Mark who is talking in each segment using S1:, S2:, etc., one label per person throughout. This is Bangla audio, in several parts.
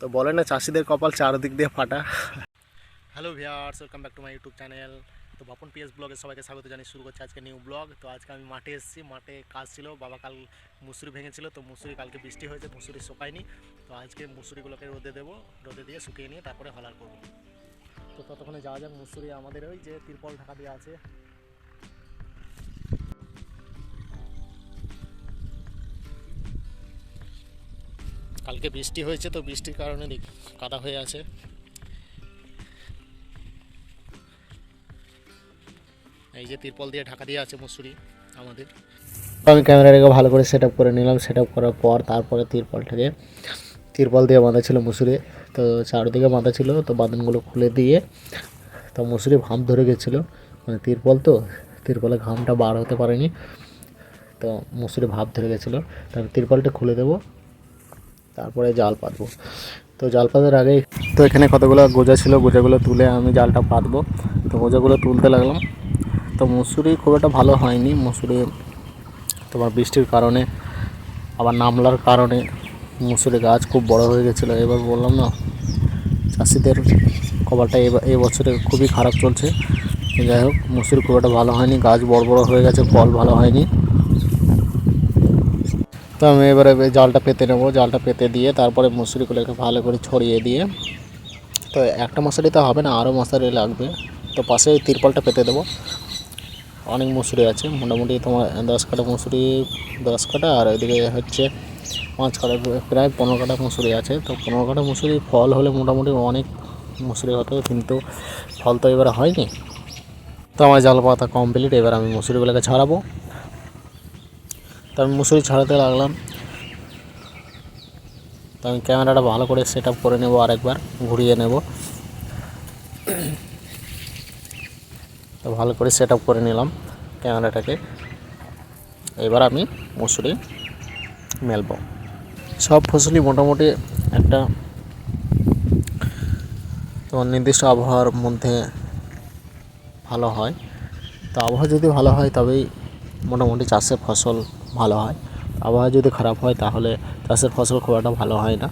S1: তো বলে না, চাষিদের কপাল চারদিক দিয়ে ফাটা। Hello viewers welcome back to my YouTube channel তো বাপন পিএস ব্লগে সবাইকে স্বাগত জানিয়ে শুরু করছি আজকে নিউ ব্লগ তো আজকে আমি মাঠে এসেছি, মাঠে কাজ ছিল, বাবা কাল মুসুরি ভেঙেছিল, তো মুসুরি কালকে বৃষ্টি হয়েছে, মুসুরি শুকায়নি। তো আজকে মুসুরিগুলোকে রোদে দেবো, রোদে দিয়ে শুকিয়ে নিয়ে তারপরে হলার করব। তো ততক্ষণে যাওয়া যাক, মুসুরি আমাদের ওই যে তিরপল ঢাকা দিয়ে আছে কালকে বৃষ্টি হয়েছে তো বৃষ্টির কারণে দেখ, কাদা হয়ে আছে। এই যে তিরপল দিয়ে ঢাকা দিয়ে আছে মুসুরি, আমাদের। আমি ক্যামেরাটাকে ভালো করে সেট করে নিলাম সেট আপ করার পর তারপরে তিরপলটাকে, তিরপল দিয়ে বাঁধা ছিল মুসুরি, তো চারদিকে বাঁধা ছিল, তো বাঁধনগুলো খুলে দিয়ে, তো মুসুরি ভাঁপ ধরে গেছিল। মানে তিরপল তো, তিরপলে ঘামটা বার হতে পারেনি, তো মুসুরি ভাপ ধরে গেছিল। তারপর তিরপলটা খুলে দেবো। তারপরে জাল পাতবো। তো জাল পাতার আগে তো এখানে কতগুলো গোজা ছিল, গোজাগুলো তুলে আমি জালটা পাতবো। তো গোজাগুলো তুলতে লাগলাম। তো মুসুরি খুব একটা ভালো হয়নি। মুসুরি তোমার বৃষ্টির কারণে, আবার নামলার কারণে মুসুরি গাছ খুব বড় হয়ে গেছিল। এবার বললাম না, চাষিদের কপালটা এই বছরে খুবই খারাপ চলছে। যাই হোক, মুসুরি খুব একটা ভালো হয়নি। গাছ বড় বড় হয়ে গেছে, ফল ভালো হয়নি। তো আমি এবারে জালটা পেতে নেব। জালটা পেতে দিয়ে তারপরে মুসুরিগুলোকে ভালো করে ছড়িয়ে দিয়ে, তো একটা মশারি তো হবে না আরও মশারি লাগবে। তো পাশে ওই তিরপলটা পেতে দেবো। অনেক মুসুরি আছে, মোটামুটি তোমার দশ কাটা মুসুরি, দশ কাটা, আর ওইদিকে হচ্ছে পাঁচ কাটা, প্রায় পনেরো কাটা মুসুরি আছে। তো পনেরো কাটা মুসুরি ফল হলে মোটামুটি অনেক মুসুরি হতো, কিন্তু ফল তো এবারে হয়নি। তো আমার জাল পাতা কমপ্লিট এবার আমি মুসুরিগুলোকে ছাড়াবো। আমি মুসুরি ছাড়াতে লাগলাম। তো আমি ক্যামেরাটা ভালো করে সেট করে নেব আরেকবার, ঘুরিয়ে নেব। তো ভালো করে সেট করে নিলাম ক্যামেরাটাকে। এবার আমি মুসুরি মেলবো। সব ফসলই মোটামুটি একটা তোমার নির্দিষ্ট আবহাওয়ার মধ্যে ভালো হয়। তো আবহাওয়া যদি ভালো হয় তবেই মোটামুটি চাষের ফসল ভালো হয়। আবহাওয়া যদি খারাপ হয়, তাহলে চাষের ফসল খুব একটা ভালো হয় না।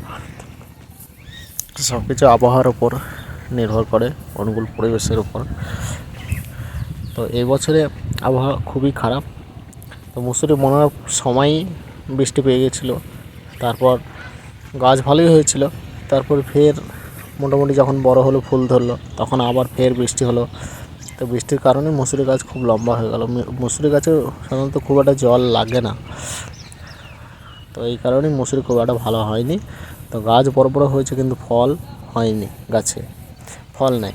S1: সব কিছু আবহাওয়ার ওপর নির্ভর করে, অনুকূল পরিবেশের উপর। তো এই বছরে আবহাওয়া খুবই খারাপ। তো মুসুরি মনার সময়ই বৃষ্টি পেয়ে গেছিল। তারপর গাছ ভালোই হয়েছিল। তারপর ফের মোটামুটি যখন বড় হলো, ফুল ধরলো, তখন আবার ফের বৃষ্টি হলো। তো বৃষ্টির কারণে মুসুরি গাছ খুব লম্বা হয়ে গেল। মুসুরি গাছে সাধারণত খুব একটা জল লাগে না। তো এই কারণেই মুসুরি খুব একটা ভালো হয়নি। তো গাছ বড় বড় হয়েছে কিন্তু ফল হয়নি গাছে। ফল নেই।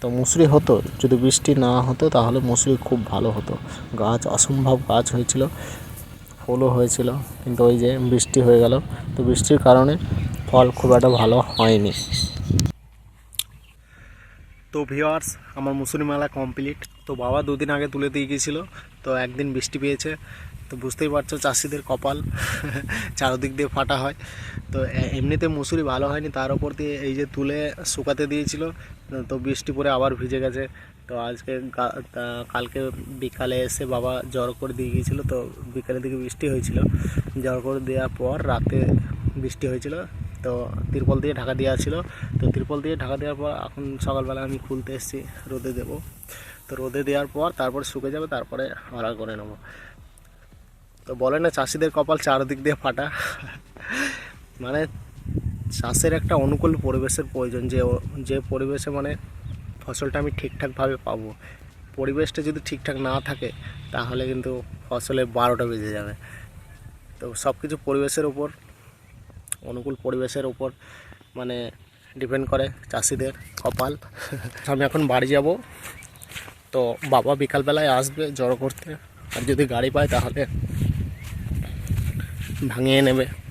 S1: তো মুসুরি হতো। যদি বৃষ্টি না হতো তাহলে মুসুরি খুব ভালো হতো। গাছ অসম্ভব গাছ হয়েছিল, ফুলও হয়েছিল, কিন্তু ওই যে বৃষ্টি হয়ে গেল। তো বৃষ্টির কারণে ফল খুব একটা ভালো হয়নি। তো ভিওয়ার্স আমার মুসুরি মেলা কমপ্লিট। তো বাবা দুদিন আগে তুলে দিয়ে গিয়েছিল, তো একদিন বৃষ্টি পেয়েছে। তো বুঝতেই পারছ, চাষিদের কপাল চারদিক দিয়ে ফাটা হয়। তো এমনিতে মুসুরি ভালো হয়নি, তার উপর দিয়ে এই যে তুলে শুকাতে দিয়েছিল, তো বৃষ্টি পরে আবার ভিজে গেছে। তো আজকে কালকে বিকালে এসে বাবা জ্বর করে দিয়ে গিয়েছিল, তো বিকালের দিকে বৃষ্টি হয়েছিল। জ্বর করে দেওয়ার পর রাতে বৃষ্টি হয়েছিল। তো তিরপল দিয়ে ঢাকা দেওয়া ছিল। তো তিরপল দিয়ে ঢাকা দেওয়ার পর এখন সকালবেলা আমি খুলতে এসেছি, রোদে দেবো। তো রোদে দেওয়ার পর তারপরে শুকে যাবে, তারপরে হরা করে নেব। তো বলে না, চাষিদের কপাল চারদিক দিয়ে ফাটা। মানে চাষের একটা অনুকূল পরিবেশের প্রয়োজন, যে যে পরিবেশে মানে ফসলটা আমি ঠিকঠাকভাবে পাবো। পরিবেশটা যদি ঠিকঠাক না থাকে, তাহলে কিন্তু ফসলে বারোটা বেজে যাবে। তো সব কিছু পরিবেশের উপর অনুকূল পরিবেশের উপর মানে ডিপেন্ড করে চাষিদের কপাল। আমি এখন বাড়ি যাব। তো বাবা বিকালবেলায় আসবে জড়ো করতে। আর যদি গাড়ি পায় তাহলে ভাঙিয়ে নেবে।